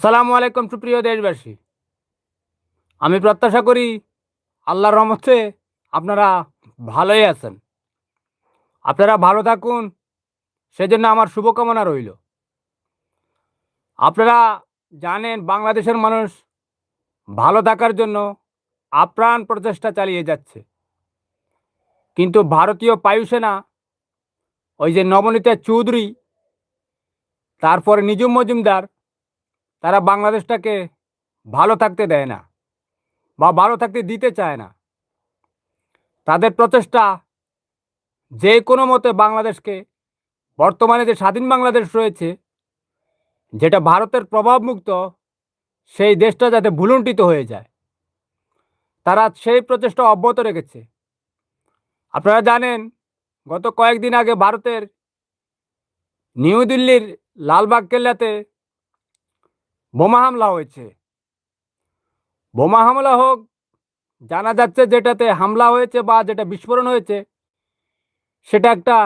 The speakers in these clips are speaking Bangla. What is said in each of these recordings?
সালামু আলাইকুম সুপ্রিয় দেশবাসী। আমি প্রত্যাশা করি আল্লাহর রহমতে আপনারা ভালোই আছেন। আপনারা ভালো থাকুন, সেজন্য আমার শুভকামনা রইল। আপনারা জানেন বাংলাদেশের মানুষ ভালো থাকার জন্য আপ্রাণ প্রচেষ্টা চালিয়ে যাচ্ছে। কিন্তু ভারতীয় বায়ুসেনা, ওই যে নবনীতা চৌধুরী, তারপরে নিজুম মজুমদার তারা বাংলাদেশটাকে ভালো থাকতে দেয় না বা ভালো থাকতে দিতে চায় না। তাদের প্রচেষ্টা যে কোনো মতে বাংলাদেশকে, বর্তমানে যে স্বাধীন বাংলাদেশ রয়েছে, যেটা ভারতের প্রভাবমুক্ত, সেই দেশটা যাতে ভুলুণ্ঠিত হয়ে যায়। তারা সেই প্রচেষ্টা অব্যাহত রেখেছে। আপনারা জানেন, গত কয়েকদিন আগে ভারতের নিউ দিল্লির লালবাগ কেল্লাতে বোমা হামলা হয়েছে। বোমা হামলা হোক, জানা যাচ্ছে যেটাতে হামলা হয়েছে বা যেটা বিস্ফোরণ হয়েছে, সেটা একটা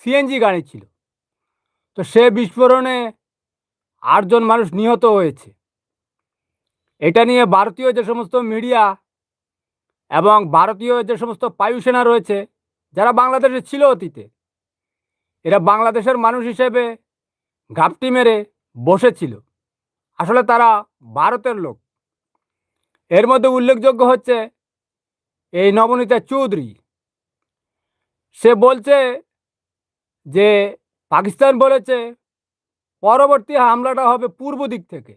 সিএনজি গাড়ি ছিল। তো সে বিস্ফোরণে আটজন মানুষ নিহত হয়েছে। এটা নিয়ে ভারতীয় যে সমস্ত মিডিয়া এবং ভারতীয় যে সমস্ত বায়ুসেনা রয়েছে, যারা বাংলাদেশে ছিল অতীতে, এরা বাংলাদেশের মানুষ হিসেবে ঘাপটি মেরে বসেছিল। আসলে তারা ভারতের লোক। এর মধ্যে উল্লেখযোগ্য হচ্ছে এই নবনীতা চৌধুরী। সে বলছে যে, পাকিস্তান বলেছে পরবর্তী হামলাটা হবে পূর্ব দিক থেকে।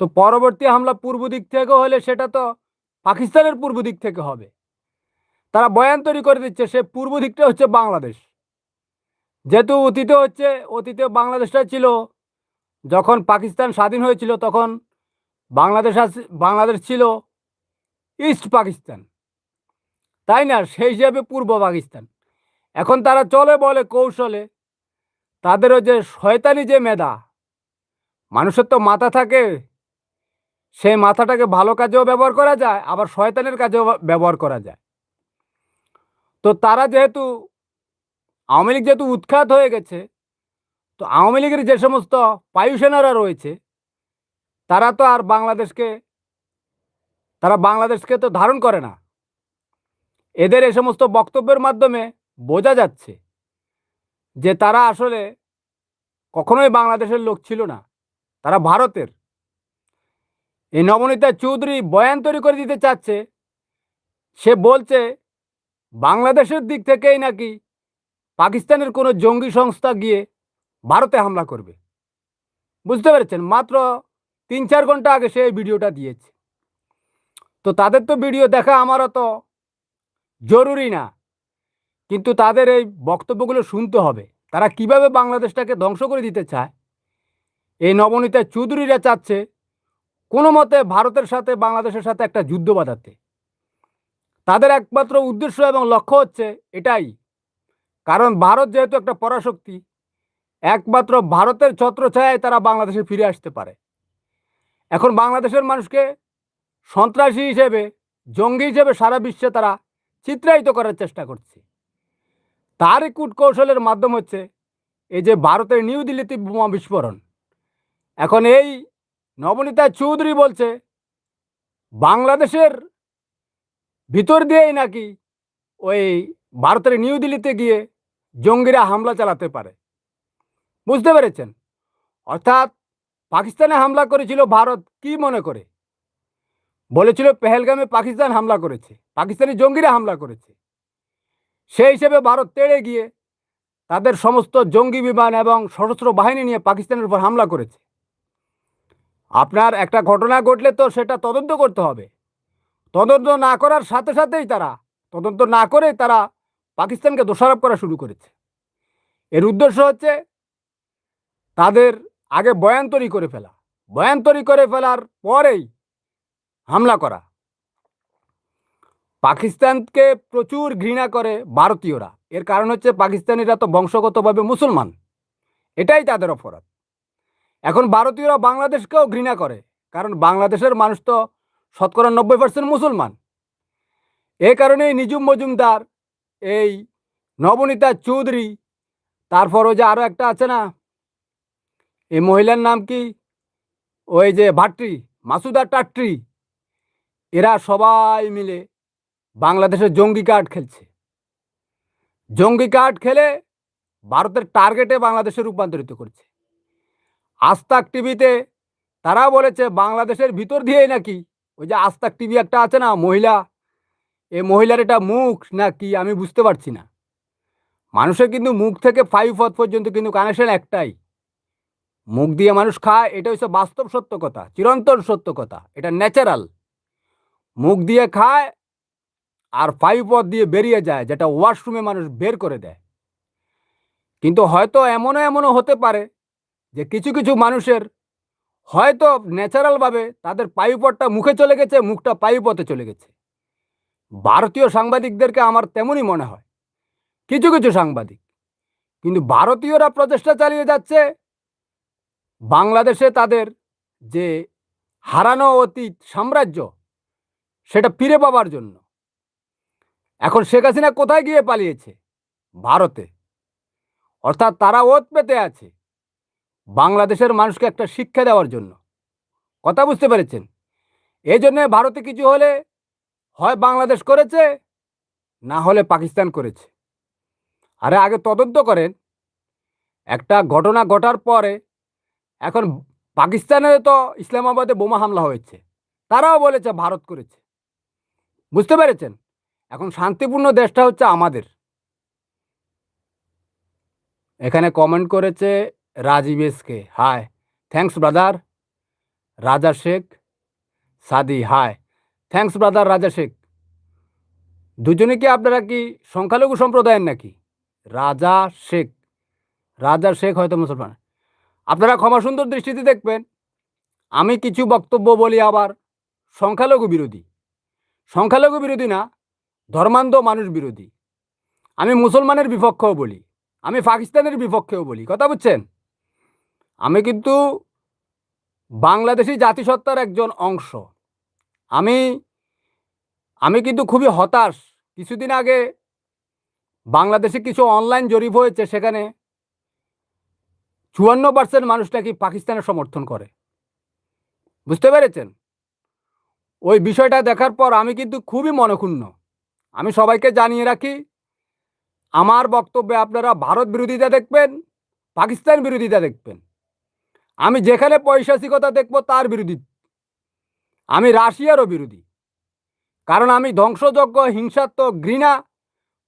তো পরবর্তী হামলা পূর্ব দিক থেকে হলে সেটা তো পাকিস্তানের পূর্ব দিক থেকে হবে। তারা বয়ান তৈরি করে দিচ্ছে সে পূর্ব দিকটা হচ্ছে বাংলাদেশ। যেহেতু অতীতে হচ্ছে, অতীতে বাংলাদেশটা ছিল যখন পাকিস্তান স্বাধীন হয়েছিল তখন বাংলাদেশ বাংলাদেশ ছিল ইস্ট পাকিস্তান। তাই না? সেই হিসাবে পূর্ব পাকিস্তান। এখন তারা চলে বলে কৌশলে। তাদেরও যে শয়তানি যে মেধা, মানুষের তো মাথা থাকে। সেই মাথাটাকে ভালো কাজেও ব্যবহার করা যায়, আবার শয়তানের কাজেও ব্যবহার করা যায়। তো তারা যেহেতু, আওয়ামী লীগ যেহেতু উৎখাত হয়ে গেছে তো আওয়ামী লীগের যে সমস্ত বায়ুসেনারা রয়েছে, তারা তো আর বাংলাদেশকে, তারা বাংলাদেশকে তো ধারণ করে না। এদের এ সমস্ত বক্তব্যের মাধ্যমে বোঝা যাচ্ছে যে তারা আসলে কখনোই বাংলাদেশের লোক ছিল না, তারা ভারতের। এই নবনীতা চৌধুরী বয়ান তৈরি করে দিতে চাচ্ছে, সে বলছে, বাংলাদেশের দিক থেকেই নাকি পাকিস্তানের কোনো জঙ্গি সংস্থা গিয়ে ভারতে হামলা করবে। বুঝতে পেরেছেন? মাত্র তিন চার ঘণ্টা আগে সে ভিডিওটা দিয়েছে। তো তাদের তো ভিডিও দেখা আমারও তো জরুরি না। কিন্তু তাদের এই বক্তব্যগুলো শুনতে হবে। তারা কীভাবে বাংলাদেশটাকে ধ্বংস করে দিতে চায়? এই নবনীতা চৌধুরীরা চাচ্ছে কোনো মতে ভারতের সাথে বাংলাদেশের সাথে একটা যুদ্ধ বাঁধাতে। তাদের একমাত্র উদ্দেশ্য এবং লক্ষ্য হচ্ছে এটাই। কারণ ভারত যেহেতু একটা পরাশক্তি একমাত্র ভারতের ছত্র ছত্রছায়ায় তারা বাংলাদেশে ফিরে আসতে পারে। এখন বাংলাদেশের মানুষকে সন্ত্রাসী হিসেবে, জঙ্গি হিসেবে সারা বিশ্বে তারা চিত্রায়িত করার চেষ্টা করছে। তারই কূটকৌশলের মাধ্যম হচ্ছে এই যে ভারতের নিউ দিল্লিতে বোমা বিস্ফোরণ। এখন এই নবনীতা চৌধুরী বলছে, বাংলাদেশের ভিতর দিয়েই নাকি ওই ভারতের নিউ দিল্লিতে গিয়ে জঙ্গিরা হামলা চালাতে পারে। বুঝতে পেরেছেন? অর্থাৎ পাকিস্তানে হামলা করেছিল ভারত, কি মনে করে? বলেছিল পেহেলগামে পাকিস্তান হামলা করেছে, পাকিস্তানি জঙ্গিরা হামলা করেছে। সেই হিসেবে ভারত তেড়ে গিয়ে তাদের সমস্ত জঙ্গি বিমান এবং সশস্ত্র বাহিনী নিয়ে পাকিস্তানের উপর হামলা করেছে। আপনার একটা ঘটনা ঘটলে তো সেটা তদন্ত করতে হবে। তদন্ত না করার সাথে সাথেই তারা, তদন্ত না করে তারা পাকিস্তানকে দোষারোপ করা শুরু করেছে। এর উদ্দেশ্য হচ্ছে তাদের আগে বয়ান করে ফেলা। বয়ান করে ফেলার পরেই হামলা করা। পাকিস্তানকে প্রচুর ঘৃণা করে ভারতীয়রা। এর কারণ হচ্ছে পাকিস্তানিরা তো বংশগতভাবে মুসলমান। এটাই তাদের অপরাধ। এখন ভারতীয়রা বাংলাদেশকেও ঘৃণা করে। কারণ বাংলাদেশের মানুষ তো শতকরা নব্বই পার্সেন্ট মুসলমান। এ কারণেই নিজুম মজুমদার, এই নবনীতা চৌধুরী তারপর ওই যে আরও একটা আছে না এই মহিলার নাম কি? ওই যে ভাট্রি মাসুদা টাট্রি এরা সবাই মিলে বাংলাদেশের জঙ্গি কার্ড খেলছে। জঙ্গি কার্ড খেলে ভারতের টার্গেটে বাংলাদেশে রূপান্তরিত করছে। আস্তাক টিভিতে তারা বলেছে, বাংলাদেশের ভিতর দিয়েই নাকি ওই যে আস্তাক টিভি একটা আছে না, মহিলা এ মহিলার এটা মুখ না কি আমি বুঝতে পারছি না। মানুষের কিন্তু মুখ থেকে ফাইভ পথ পর্যন্ত কিন্তু কানেকশন একটাই। মুখ দিয়ে মানুষ খায়, এটা হচ্ছে বাস্তব সত্য কথা, চিরন্তন সত্য কথা, এটা ন্যাচারাল মুখ দিয়ে খায় আর পথ দিয়ে বেরিয়ে যায়, যেটা ওয়াশরুমে মানুষ বের করে দেয়। কিন্তু হয়তো এমনও এমনও হতে পারে যে কিছু কিছু মানুষের হয়তো ন্যাচারালভাবে তাদের পায়ুপথটা মুখে চলে গেছে, মুখটা পায়ুপথে চলে গেছে। ভারতীয় সাংবাদিকদেরকে আমার তেমনই মনে হয়। কিছু কিছু সাংবাদিক। কিন্তু ভারতীয়রা প্রচেষ্টা চালিয়ে যাচ্ছে বাংলাদেশে তাদের যে হারানো অতীত সাম্রাজ্য, সেটা ফিরে পাবার জন্য। এখন শেখ হাসিনা কোথায় গিয়ে পালিয়েছে? ভারতে। অর্থাৎ তারা ওত পেতে আছে বাংলাদেশের মানুষকে একটা শিক্ষা দেওয়ার জন্য। কথা বুঝতে পেরেছেন? এই জন্যে ভারতে কিছু হলে হয় বাংলাদেশ করেছে, না হলে পাকিস্তান করেছে। আরে আগে তদন্ত করেন। একটা ঘটনা ঘটার পরে এখন পাকিস্তানে তো ইসলামাবাদে বোমা হামলা হয়েছে। তারাও বলেছে ভারত করেছে। বুঝতে পেরেছেন? এখন শান্তিপূর্ণ দেশটা হচ্ছে আমাদের। এখানে কমেন্ট করেছে Rajib SK hi thanks brother Raja Sheikh Sadi. Hi thanks brother Raja Sheikh. দুজনে কি আপনারা কি সংখ্যালঘু সম্প্রদায়ের নাকি? রাজা শেখ। রাজা শেখ হয়তো মুসলমান। আপনারা ক্ষমা সুন্দর দৃষ্টিতে দেখবেন। আমি কিছু বক্তব্য বলি আবার, সংখ্যালঘু বিরোধী। সংখ্যালঘু বিরোধী না, ধর্মান্ধ মানুষ বিরোধী। আমি মুসলমানের বিপক্ষেও বলি, আমি পাকিস্তানের বিপক্ষেও বলি, কথা বুঝছেন? আমি কিন্তু বাংলাদেশি জাতিসত্তার একজন অংশ। আমি আমি কিন্তু খুবই হতাশ। কিছুদিন আগে বাংলাদেশে কিছু অনলাইন জরিপ হয়েছে সেখানে চুয়ান্ন পার্সেন্ট মানুষ নাকি পাকিস্তানের সমর্থন করে? বুঝতে পেরেছেন? ওই বিষয়টা দেখার পর আমি কিন্তু খুবই মনক্ষুণ্ণ। আমি সবাইকে জানিয়ে রাখি, আমার বক্তব্যে আপনারা ভারত বিরোধিতা দেখবেন, পাকিস্তান বিরোধিতা দেখবেন। আমি যেখানে পৈশাচিকতা দেখব তার বিরোধী। আমি রাশিয়ারও বিরোধী। কারণ আমি ধ্বংসযজ্ঞ, হিংসাত্মক, ঘৃণা,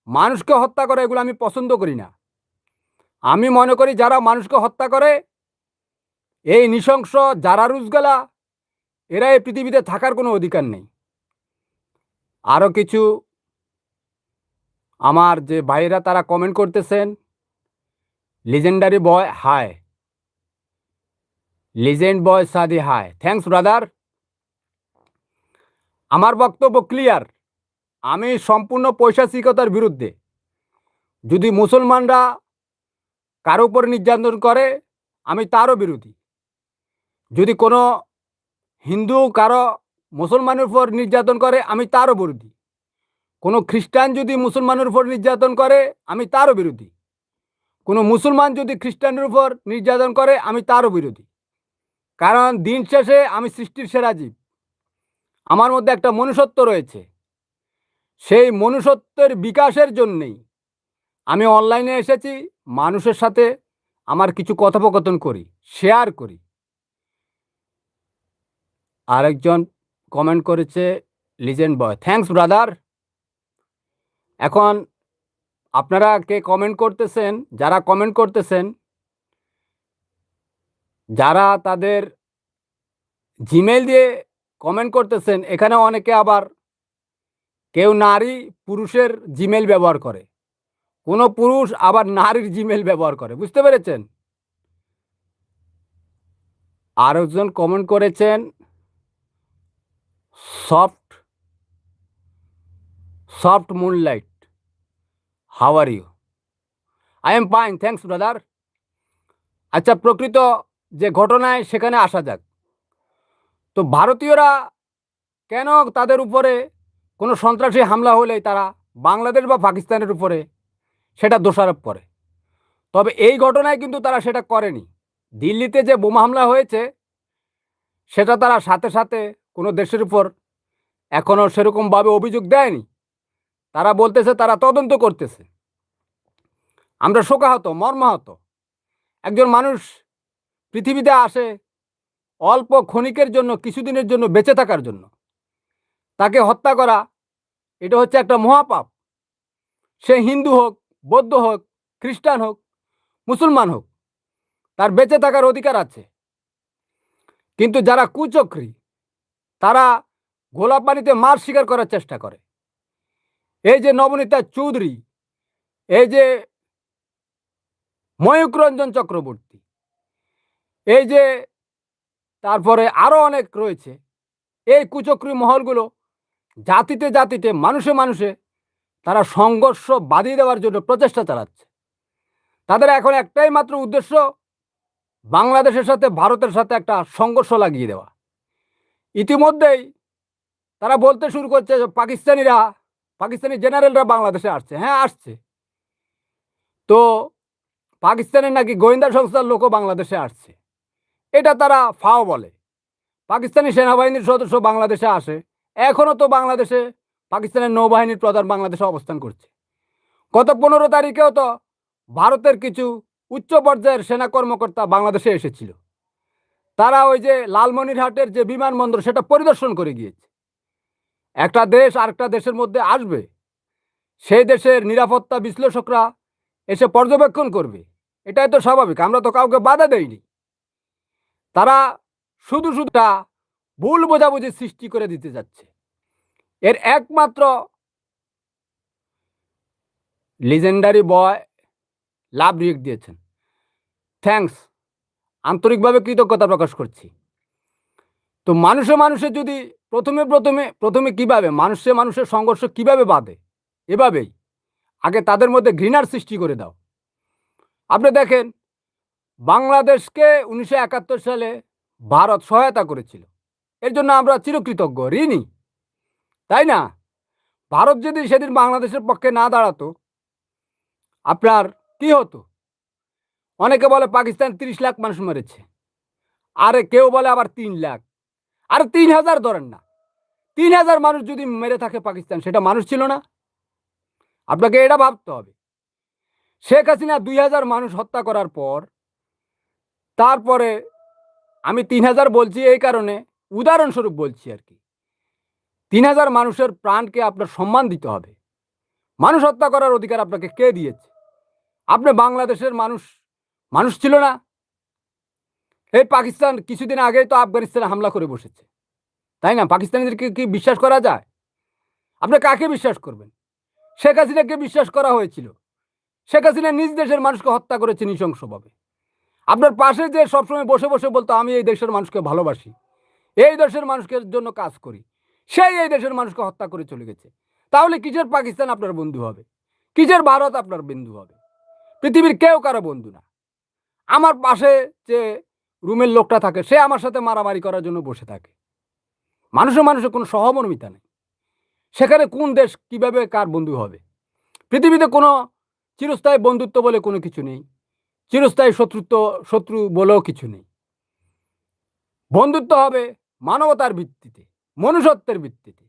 মানুষকে হত্যা করা এগুলো আমি পছন্দ করি না। আমি মনে করি যারা মানুষকে হত্যা করে, এই নৃশংস যারা রুজগালা, এরা এই পৃথিবীতে থাকার কোনো অধিকার নেই। আরও কিছু আমার যে ভাইয়েরা তারা কমেন্ট করতেছেন legendary boy hi legend boy Sadi hi thanks brother আমার বক্তব্য ক্লিয়ার আমি সম্পূর্ণ পৈশাচিকতার বিরুদ্ধে। যদি মুসলমানরা কারও উপর নির্যাতন করে, আমি তারও বিরোধী। যদি কোনো হিন্দু, কারও মুসলমানের উপর নির্যাতন করে, আমি তারও বিরোধী। কোনো খ্রিস্টান যদি মুসলমানের উপর নির্যাতন করে, আমি তারও বিরোধী। কোনো মুসলমান যদি খ্রিস্টানের উপর নির্যাতন করে, আমি তারও বিরোধী। কারণ দিন শেষে আমি সৃষ্টির সেরা জীব। আমার মধ্যে একটা মনুষ্যত্ব রয়েছে। সেই মনুষ্যত্বের বিকাশের জন্যেই আমি অনলাইনে এসেছি মানুষের সাথে আমার কিছু কথোপকথন করি শেয়ার করি। আরেকজন কমেন্ট করেছে লিজেন্ড বয় থ্যাঙ্কস ব্রাদার এখন আপনারা কে কমেন্ট করতেছেন, যারা কমেন্ট করতেছেন, যারা তাদের জিমেল দিয়ে কমেন্ট করতেছেন, এখানে অনেকে আবার কেউ নারী পুরুষের জিমেল ব্যবহার করে। কোনো পুরুষ আবার নারীর জিমেল ব্যবহার করে, বুঝতে পেরেছেন? আর একজন কমেন্ট করেছেন soft soft moonlight how are you I am fine thanks brother আচ্ছা প্রকৃত যে ঘটনায় সেখানে আসা যাক। তো ভারতীয়রা কেন তাদের উপরে কোনো সন্ত্রাসী হামলা হলেই তারা বাংলাদেশ বা পাকিস্তানের উপরে সেটা দোষারোপ করে। তবে এই ঘটনায় কিন্তু তারা সেটা করেনি। দিল্লিতে যে বোমা হামলা হয়েছে, সেটা তারা সাথে সাথে কোনো দেশের উপর এখনও সেরকমভাবে অভিযোগ দেয়নি। তারা বলতেছে তারা তদন্ত করতেছে। আমরা শোকাহত, মর্মাহত। একজন মানুষ পৃথিবীতে আসে অল্প ক্ষণিকের জন্য, কিছুদিনের জন্য বেঁচে থাকার জন্য। তাকে হত্যা করা, এটা হচ্ছে একটা মহাপাপ। সে হিন্দু হোক বৌদ্ধ হোক, খ্রিস্টান হোক, মুসলমান হোক, তার বেঁচে থাকার অধিকার আছে। কিন্তু যারা কুচক্রী, তারা গোলাপ পানিতে মার শিকার করার চেষ্টা করে। এই যে নবনীতা চৌধুরী, এই যে ময়ূক রঞ্জন চক্রবর্তী, এই যে তারপরে আরও অনেক রয়েছে, এই কুচক্রী মহলগুলো জাতিতে জাতিতে, মানুষে মানুষে তারা সংঘর্ষ বাঁধিয়ে দেওয়ার জন্য প্রচেষ্টা চালাচ্ছে। তাদের এখন একটাই মাত্র উদ্দেশ্য, বাংলাদেশের সাথে ভারতের সাথে একটা সংঘর্ষ লাগিয়ে দেওয়া। ইতিমধ্যেই তারা বলতে শুরু করছে পাকিস্তানিরা, পাকিস্তানি জেনারেলরা বাংলাদেশে আসছে। হ্যাঁ আসছে। তো পাকিস্তানের নাকি গোয়েন্দা সংস্থার লোকও বাংলাদেশে আসছে। এটা তারা ফাও বলে। পাকিস্তানি সেনাবাহিনীর সদস্য বাংলাদেশে আসে। এখনও তো বাংলাদেশে পাকিস্তানের নৌবাহিনীর প্রধান বাংলাদেশে অবস্থান করছে। গত পনেরো তারিখেও তো ভারতের কিছু উচ্চ পর্যায়ের সেনা কর্মকর্তা বাংলাদেশে এসেছিল। তারা ওই যে লালমনিরহাটের যে বিমানবন্দর, সেটা পরিদর্শন করে গিয়েছে। একটা দেশ আরেকটা দেশের মধ্যে আসবে, সেই দেশের নিরাপত্তা বিশ্লেষকরা এসে পর্যবেক্ষণ করবে। এটাই তো স্বাভাবিক, আমরা তো কাউকে বাধা দেইনি। তারা শুধু শুধুটা ভুল বোঝাবুঝি সৃষ্টি করে দিতে যাচ্ছে। এর একমাত্র লিজেন্ডারি বয় লাভ রিয়েক্ট দিয়েছেন। থ্যাঙ্কস আন্তরিকভাবে কৃতজ্ঞতা প্রকাশ করছি। তো মানুষে মানুষে যদি প্রথমে প্রথমে প্রথমে কীভাবে, মানুষে মানুষের সংঘর্ষ কীভাবে বাঁধে, এভাবেই আগে তাদের মধ্যে ঘৃণার সৃষ্টি করে দাও। আপনি দেখেন, বাংলাদেশকে উনিশশো একাত্তর সালে ভারত সহায়তা করেছিল। এর জন্য আমরা চিরকৃতজ্ঞ, ঋণী। তাই না? ভারত যদি সেদিন বাংলাদেশের পক্ষে না দাঁড়াতো, আপনার কি হতো? অনেকে বলে পাকিস্তান তিরিশ লাখ মানুষ মেরেছে, আরে কেউ বলে আবার তিন লাখ। আরে তিন হাজার ধরেন না, তিন হাজার মানুষ যদি মেরে থাকে পাকিস্তান, সেটা মানুষ ছিল না। আপনাকে এটা ভাবতে হবে। শেখ হাসিনা দুই হাজার মানুষ হত্যা করার পর, তারপরে আমি তিন হাজার বলছি এই কারণে, উদাহরণস্বরূপ বলছি আর কি। তিন হাজার মানুষের প্রাণকে আপনার সম্মান দিতে হবে। মানুষ হত্যা করার অধিকার আপনাকে কে দিয়েছে? আপনি বাংলাদেশের মানুষ মানুষ ছিল না। এই পাকিস্তান কিছুদিন আগেই তো আফগানিস্তানে হামলা করে বসেছে। তাই না? পাকিস্তানিদেরকে কি বিশ্বাস করা যায়? আপনি কাকে বিশ্বাস করবেন? শেখ হাসিনাকে বিশ্বাস করা হয়েছিল। শেখ হাসিনা নিজ দেশের মানুষকে হত্যা করেছে নৃশংসভাবে। আপনার পাশে যে সবসময় বসে বসে বলতো, আমি এই দেশের মানুষকে ভালোবাসি। এই দেশের মানুষের জন্য কাজ করি। সেই এই দেশের মানুষকে হত্যা করে চলে গেছে। তাহলে কিসের পাকিস্তান আপনার বন্ধু হবে? কিসের ভারত আপনার বন্ধু হবে? পৃথিবীর কেউ কারও বন্ধু না। আমার পাশে যে রুমের লোকটা থাকে, সে আমার সাথে মারামারি করার জন্য বসে থাকে। মানুষের মানুষের কোনো সহমর্মিতা নেই। সেখানে কোন দেশ কীভাবে কার বন্ধু হবে? পৃথিবীতে কোনো চিরস্থায়ী বন্ধুত্ব বলে কোনো কিছু নেই। চিরস্থায়ী শত্রুত্ব, শত্রু বলেও কিছু নেই। বন্ধুত্ব হবে মানবতার ভিত্তিতে। মনুষ্যত্বের ভিত্তিতে।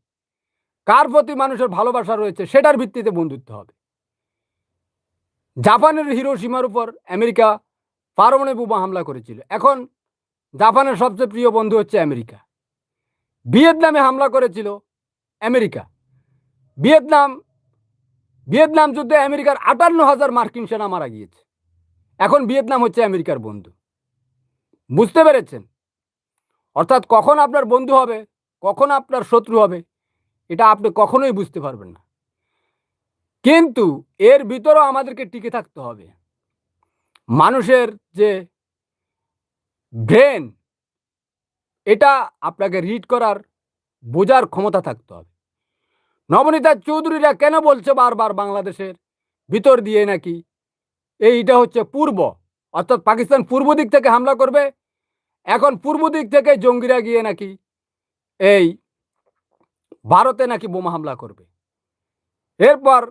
কার প্রতি মানুষের ভালোবাসা রয়েছে, সেটার ভিত্তিতে বন্ধুত্ব হবে। জাপানের হিরো সীমার উপর আমেরিকা পারমাণবিক বোমা হামলা করেছিল। এখন জাপানের সবচেয়ে প্রিয় বন্ধু হচ্ছে আমেরিকা। ভিয়েতনামে হামলা করেছিল আমেরিকা। ভিয়েতনাম ভিয়েতনাম যুদ্ধে আমেরিকার আটান্ন হাজার মার্কিন সেনা মারা গিয়েছে। এখন ভিয়েতনাম হচ্ছে আমেরিকার বন্ধু। বুঝতে পেরেছেন? অর্থাৎ কখন আপনার বন্ধু হবে? কখন আপনার শত্রু হবে, এটা আপনি কখনোই বুঝতে পারবেন না। কিন্তু এর ভিতরেও আমাদেরকে টিকে থাকতে হবে। মানুষের যে ব্রেন, এটা আপনাকে রিড করার, বোঝার ক্ষমতা থাকতে হবে। নবনীতা চৌধুরীরা কেন বলছে বারবার বাংলাদেশের ভিতর দিয়ে নাকি? এইটা হচ্ছে পূর্ব, অর্থাৎ পাকিস্তান পূর্ব দিক থেকে হামলা করবে, এখন পূর্ব দিক থেকে জঙ্গিরা গিয়ে নাকি এই ভারতে নাকি বোমা হামলা করবে। এরপর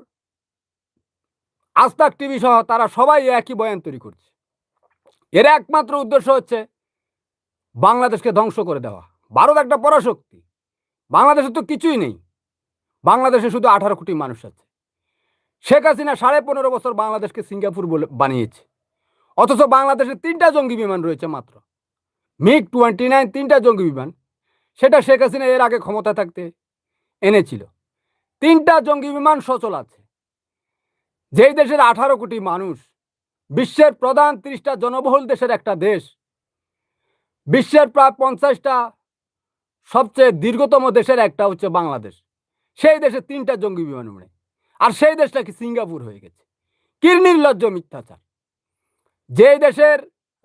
আস্তাক টিভি সহ তারা সবাই একই বয়ান তৈরি করছে। এর একমাত্র উদ্দেশ্য হচ্ছে বাংলাদেশকে ধ্বংস করে দেওয়া। ভারত একটা পরাশক্তি। বাংলাদেশে তো কিছুই নেই। বাংলাদেশে শুধু আঠারো কোটি মানুষ আছে। শেখ হাসিনা সাড়ে পনেরো বছর বাংলাদেশকে সিঙ্গাপুর বলে বানিয়েছে। অথচ বাংলাদেশে তিনটা জঙ্গি বিমান রয়েছে মাত্র। মিগ টোয়েন্টি নাইন তিনটা জঙ্গি বিমান সেটা শেখ হাসিনা এর আগে ক্ষমতা থাকতে এনেছিল। তিনটা জঙ্গি বিমান সচল আছে। যেই দেশের আঠারো কোটি মানুষ, বিশ্বের প্রধান তিরিশটা জনবহুল দেশের একটা দেশ, বিশ্বের প্রায় পঞ্চাশটা সবচেয়ে দীর্ঘতম দেশের একটা হচ্ছে বাংলাদেশ। সেই দেশে তিনটা জঙ্গি বিমান উড়ে। আর সেই দেশটা কি সিঙ্গাপুর হয়ে গেছে। কি নির্লজ্জ মিথ্যাচার। যেই দেশের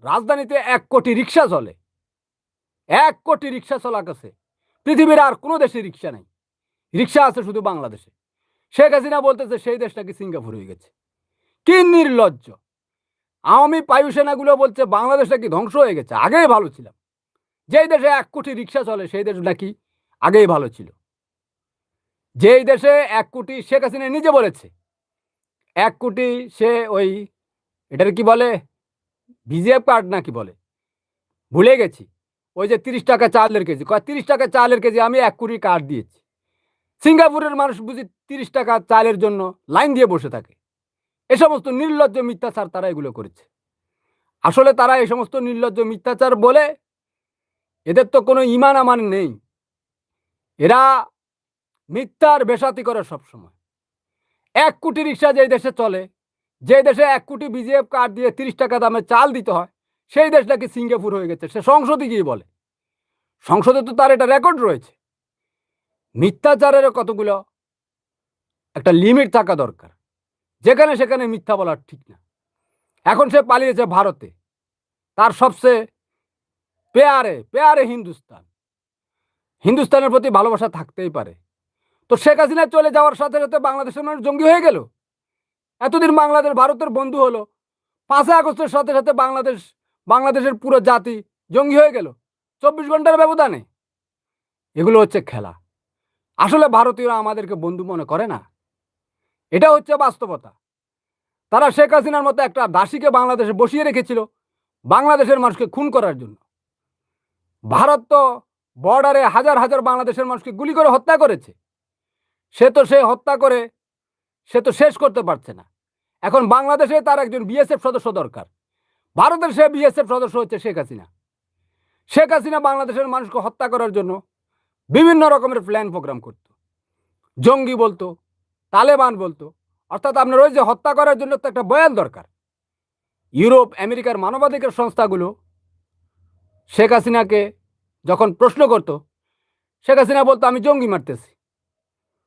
রাজধানীতে এক কোটি রিক্সা চলে এক কোটি রিক্সা চলা কাছে পৃথিবীর আর কোনো দেশে রিক্সা নেই। রিক্সা আছে শুধু বাংলাদেশে। শেখ হাসিনা বলতেছে, সেই দেশটা কি সিঙ্গাপুর হয়ে গেছে। কি নির্লজ্জ। আওয়ামী বায়ুসেনাগুলো বলছে, বাংলাদেশটা কি ধ্বংস হয়ে গেছে। আগেই ভালো ছিলাম। যেই দেশে এক কোটি রিক্সা চলে, সেই দেশ নাকি আগেই ভালো ছিল। যেই দেশে এক কোটি, শেখ হাসিনা নিজে বলেছে, এক কোটি সে ওই, এটার কি বলে? বিজিএফ কার্ড নাকি বলে? ভুলে গেছি। ওই যে তিরিশ টাকা চালের কেজি। কয়, তিরিশ টাকা চালের কেজি আমি এক কোটি কার্ড দিয়েছি। সিঙ্গাপুরের মানুষ বুঝি তিরিশ টাকা চালের জন্য লাইন দিয়ে বসে থাকে। এ সমস্ত নির্লজ্জ মিথ্যাচার তারা এগুলো করেছে। আসলে তারা এই সমস্ত নির্লজ্জ মিথ্যাচার বলে এদের তো কোনো ইমান আমান নেই। এরা মিথ্যার বেসাতি করে সবসময়। এক কোটি রিক্সা যেই দেশে চলে যে দেশে এক কোটি বিজিএফ কার্ড দিয়ে তিরিশ টাকা দামে চাল দিতে হয় সেই দেশ নাকি সিঙ্গাপুর হয়ে গেছে, সে সংসদে গিয়ে বলে। সংসদে তো তার এটা রেকর্ড রয়েছে। মিথ্যাচারেরও কতগুলো একটা লিমিট থাকা দরকার। যেখানে সেখানে মিথ্যা বলার ঠিক না। এখন সে পালিয়েছে ভারতে। তার সবচেয়ে পেয়ারে পেয়ারে হিন্দুস্তান। হিন্দুস্তানের প্রতি ভালোবাসা থাকতেই পারে। তো শেখ হাসিনা চলে যাওয়ার সাথে সাথে বাংলাদেশের মানুষ জঙ্গি হয়ে গেল। এতদিন বাংলাদেশ, ভারতের বন্ধু হলো। পাঁচই আগস্টের সাথে সাথে বাংলাদেশ বাংলাদেশের পুরো জাতি জঙ্গি হয়ে গেল। চব্বিশ ঘণ্টার ব্যবধানে। এগুলো হচ্ছে খেলা। আসলে ভারতীয়রা আমাদেরকে বন্ধু মনে করে না। এটা হচ্ছে বাস্তবতা। তারা শেখ হাসিনার মতো একটা দাসীকে বাংলাদেশে বসিয়ে রেখেছিল বাংলাদেশের মানুষকে খুন করার জন্য। ভারত তো বর্ডারে হাজার হাজার বাংলাদেশের মানুষকে গুলি করে হত্যা করেছে। সে তো সে হত্যা করে সে তো শেষ করতে পারছে না। এখন বাংলাদেশে তার একজন বিএসএফ সদস্য দরকার। ভারতের সে বিএসএফ সদস্য হচ্ছে শেখ হাসিনা। শেখ হাসিনা বাংলাদেশের মানুষকে হত্যা করার জন্য বিভিন্ন রকমের প্ল্যান প্রোগ্রাম করত। জঙ্গি বলতো, তালেবান বলতো, অর্থাৎ আপনার ওই যে হত্যা করার জন্য তো একটা বয়ান দরকার। ইউরোপ, আমেরিকার মানবাধিকার সংস্থাগুলো শেখ হাসিনাকে যখন প্রশ্ন করত, শেখ হাসিনা বলতো, আমি জঙ্গি মারতেছি।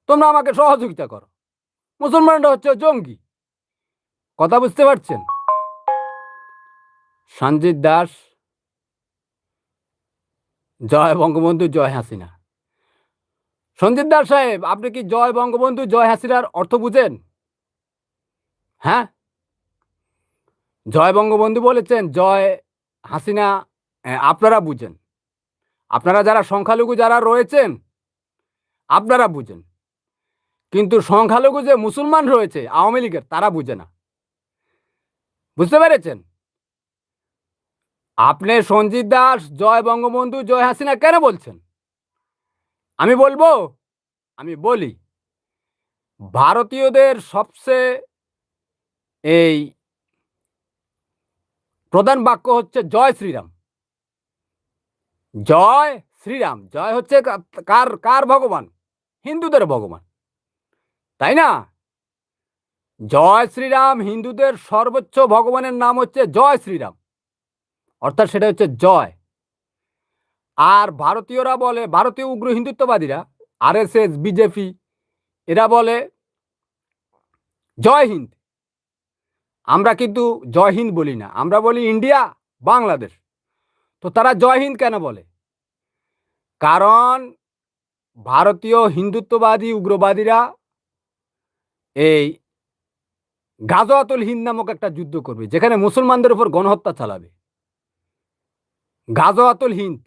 তোমরা আমাকে সহযোগিতা করো। মুসলমানরা হচ্ছে জঙ্গি। কথা বুঝতে পারছেন? সঞ্জিত দাস, জয় বঙ্গবন্ধু, জয় হাসিনা। সঞ্জিত দাস সাহেব, আপনি কি জয় বঙ্গবন্ধু, জয় হাসিনার অর্থ বুঝেন? হ্যাঁ? জয় বঙ্গবন্ধু বলেছেন, জয় হাসিনা আপনারা বুঝেন। আপনারা যারা সংখ্যালঘু যারা রয়েছেন, আপনারা বুঝেন। কিন্তু সংখ্যালঘু যে মুসলমান রয়েছে, আওয়ামী লীগের, তারা বুঝে না। বুঝতে পেরেছেন? আপনি সঞ্জিত দাস, জয় বঙ্গবন্ধু, জয় হাসিনা কেন বলছেন? আমি বলব, আমি বলি, ভারতীয়দের সবচেয়ে এই প্রধান বাক্য হচ্ছে জয় শ্রীরাম। জয় শ্রীরাম, জয় হচ্ছে কার কার ভগবান? হিন্দুদের ভগবান। তাই না? জয় শ্রীরাম, হিন্দুদের সর্বোচ্চ ভগবানের নাম হচ্ছে জয় শ্রীরাম। অর্থাৎ সেটা হচ্ছে জয়। আর ভারতীয়রা বলে, ভারতীয় উগ্র হিন্দুত্ববাদীরা আরএসএস বিজেপি এরা বলে, জয় হিন্দ। আমরা কিন্তু জয় হিন্দ বলি না, আমরা বলি ইন্ডিয়া, বাংলাদেশ। তো তারা জয় হিন্দ কেন বলে? কারণ ভারতীয় হিন্দুত্ববাদী উগ্রবাদীরা এই গাজওয়াতুল হিন্দ নামক একটা যুদ্ধ করবে, যেখানে মুসলমানদের উপর গণহত্যা চালাবে। গাজওয়াতুল হিন্দ।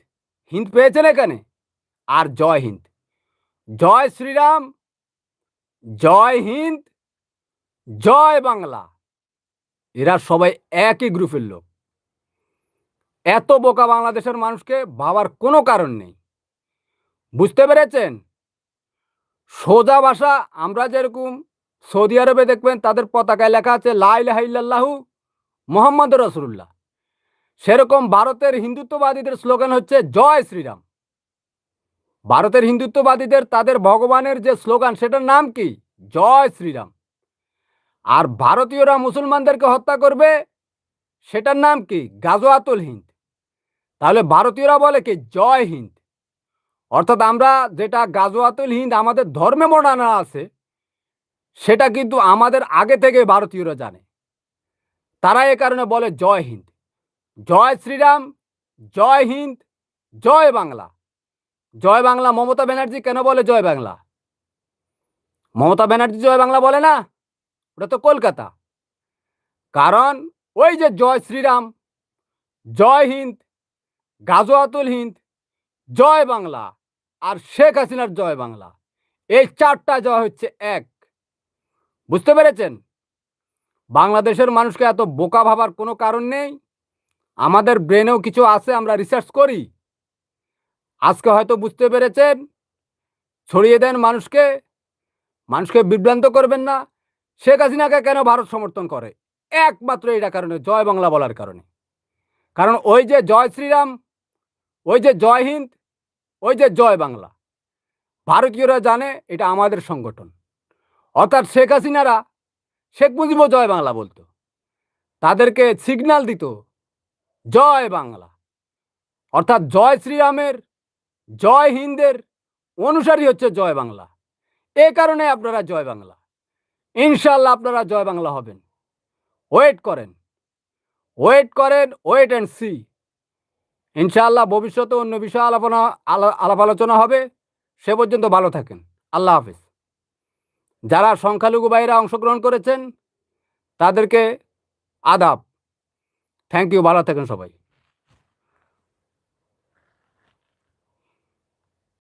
হিন্দ পেয়েছেন এখানে? আর জয় হিন্দ। জয় শ্রীরাম, জয় হিন্দ, জয় বাংলা। এরা সবাই একই গ্রুপের লোক। এত বোকা বাংলাদেশের মানুষকে ভাবার কোনো কারণ নেই। বুঝতে পেরেছেন? সোজা ভাষা আমরা যেরকম সৌদি আরবে দেখবেন, তাদের পতাকায় লেখা আছে লাইলাহু মোহাম্মদ রসুল্লাহ সেরকম ভারতের হিন্দুত্ববাদীদের স্লোগান হচ্ছে, জয় শ্রীরাম। ভারতের হিন্দুত্ববাদীদের, তাদের ভগবানের যে স্লোগান, সেটার নাম কি? জয় শ্রীরাম। আর ভারতীয়রা মুসলমানদেরকে হত্যা করবে, সেটার নাম কি? গাজোয়াতুল হিন্দ। তাহলে ভারতীয়রা বলে কি? জয় হিন্দ। অর্থাৎ আমরা যেটা গাজোয়াতুল হিন্দ আমাদের ধর্মে মনানো আছে, সেটা কিন্তু আমাদের আগে থেকে ভারতীয়রা জানে। তারা এ কারণে বলে, জয় হিন্দ। জয় শ্রীরাম, জয় হিন্দ, জয় বাংলা। জয় বাংলা মমতা ব্যানার্জি কেন বলে জয় বাংলা? মমতা ব্যানার্জি জয় বাংলা বলে না? ওটা তো কলকাতা। কারণ ওই যে জয় শ্রীরাম, জয় হিন্দ, গাজোয়াতুল হিন্দ, জয় বাংলা আর শেখ হাসিনার জয় বাংলা, এই চারটা জয় হচ্ছে এক। বুঝতে পেরেছেন? বাংলাদেশের মানুষকে এত বোকা ভাবার কোনো কারণ নেই। আমাদের ব্রেনেও কিছু আছে, আমরা রিসার্চ করি। আজকে হয়তো বুঝতে পেরেছেন, ছড়িয়ে দেন মানুষকে মানুষকে বিভ্রান্ত করবেন না। শেখ হাসিনাকে কেন ভারত সমর্থন করে? একমাত্র এটা কারণে, জয় বাংলা বলার কারণে। কারণ ওই যে জয় শ্রীরাম, ওই যে জয় হিন্দ, ওই যে জয় বাংলা, ভারতীয়রা জানে এটা আমাদের সংগঠন। অর্থাৎ শেখ হাসিনারা, শেখ মুজিবও জয় বাংলা বলতো। তাদেরকে সিগন্যাল দিত জয় বাংলা। অর্থাৎ জয় শ্রীরামের, জয় হিন্দের অনুসারী হচ্ছে জয় বাংলা। এ কারণে আপনারা জয় বাংলা। ইনশাল্লাহ আপনারা জয় বাংলা হবেন। ওয়েট করেন। ওয়েট করেন, ওয়েট অ্যান্ড সি। ইনশাআল্লাহ ভবিষ্যতে অন্য বিষয়ে আলাপনা, আলা- আলাপ আলোচনা হবে। সে পর্যন্ত ভালো থাকেন। আল্লাহ হাফিজ। যারা সংখ্যালঘু বাইরে অংশগ্রহণ করেছেন, তাদেরকে আদাব। থ্যাংক ইউ ভালো থাকেন সবাই।